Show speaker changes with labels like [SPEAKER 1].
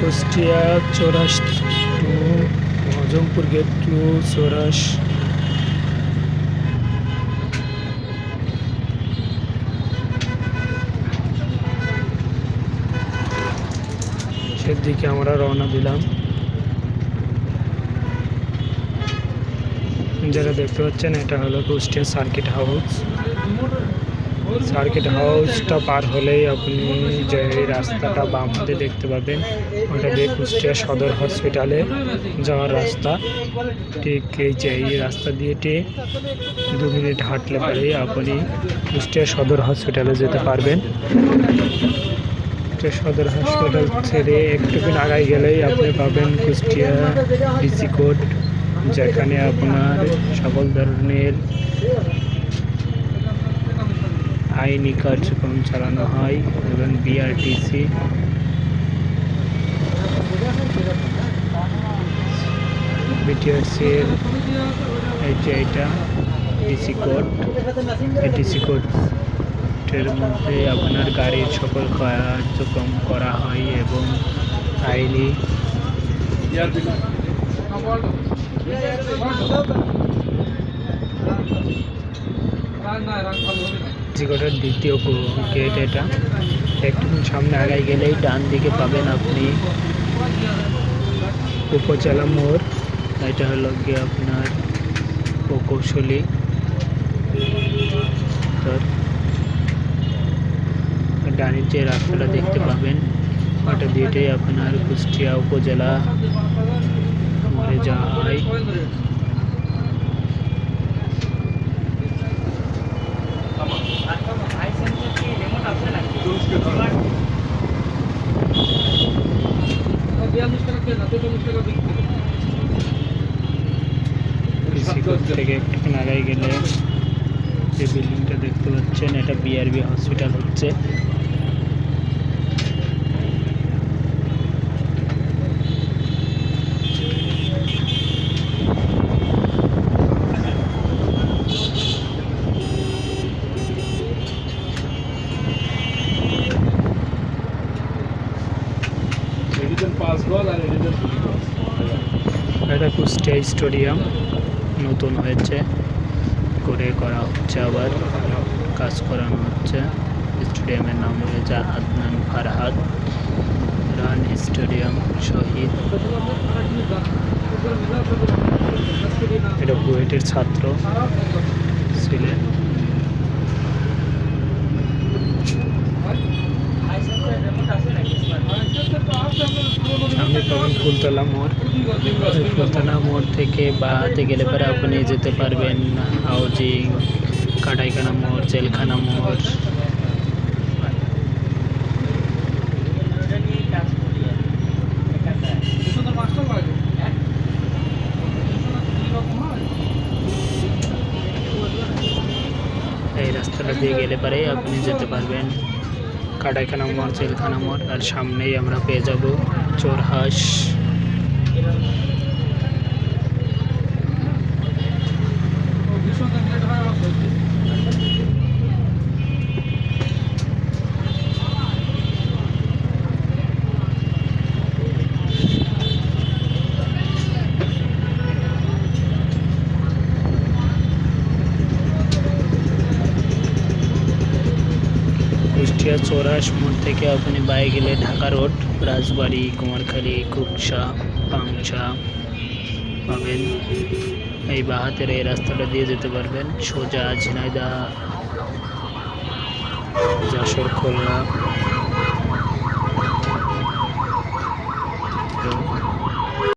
[SPEAKER 1] Kushtia Chouras to Hajampur gate to, Chouras সেদিকে আমরা রওনা দিলাম। যারা দেখতে পাচ্ছেন, এটা হলো কুষ্টিয়া সার্কিট হাউস। সার্কিট হাউসটা পার হলেই আপনি যে রাস্তাটা বাম হাতে দেখতে পাবেন। ওটা দিয়ে কুষ্টিয়া সদর হসপিটালে যাওয়ার রাস্তা। ঠিক এই যে এই রাস্তা দিয়ে ঠিক দু মিনিট হাঁটলে পরেই আপনি কুষ্টিয়া সদর হসপিটালে যেতে পারবেন। সদর হসপিটাল ছেড়ে একটুখানি আগাই গেলেই আপনি পাবেন কুষ্টিয়া ডিসি কোড যেখানে আপনার সকল ধরনের আইনি কার্যক্রম চালানো হয় এবং বিআরটিসি বিটিআরসির এই যে এটা ডিসি কোড ডিসি কোডের মধ্যে আপনার গাড়ির সকল কার্যক্রম করা হয় এবং আইনি জিগোটার দ্বিতীয় গেট এটা। একটু সামনে আগাই গেলেই ডান দিকে পাবেন আপনি উপজেলা মোড়। এটা হলো গিয়ে আপনার প্রকৌশলী। ডানের যে রাস্তাটা দেখতে পাবেন, ওটা দিয়েটাই আপনার কুষ্টিয়া উপজেলা মোড়ে যাওয়া হয় থেকে একটু আগাই গেলে যে বিল্ডিংটা দেখতে পাচ্ছেন এটা বিআরবি হসপিটাল হচ্ছে
[SPEAKER 2] এডিশন পাস গল আর এডিশন ফুলি গল
[SPEAKER 1] এটা কুষ্টিয়া স্টেডিয়াম নতুন হয়েছে। করে করা হচ্ছে আবার, কাজ করানো হচ্ছে। স্টেডিয়ামের নাম হয়েছে আদনান ফারহাদ। রান স্টেডিয়াম শহীদ। এটা বুয়েটের ছাত্র ছিলেন সামনে পাবেন ফুলতলা মোড়। ফুলতলা মোড় থেকে বা হাতে গেলে পরে আপনি যেতে পারবেন হাউজিং, কাটাইখানা মোড়, জেলখানা মোড়। এই রাস্তাটা দিয়ে গেলে পরে আপনি যেতে পারবেন কাটাইখানা মোড়, জেলখানা মোড়। আর সামনেই আমরা পেয়ে যাব চোরহাঁস। কুষ্টিয়া চৌরাস মোড় থেকে আপনি বাইরে গেলে ঢাকা রোড রাজবাড়ি কুমারখালী কুকসা পাংশা পাবেন। এই বাহাতের এই রাস্তাটা দিয়ে যেতে পারবেন। সোজা ঝিনাইদা যশোর খুলনা।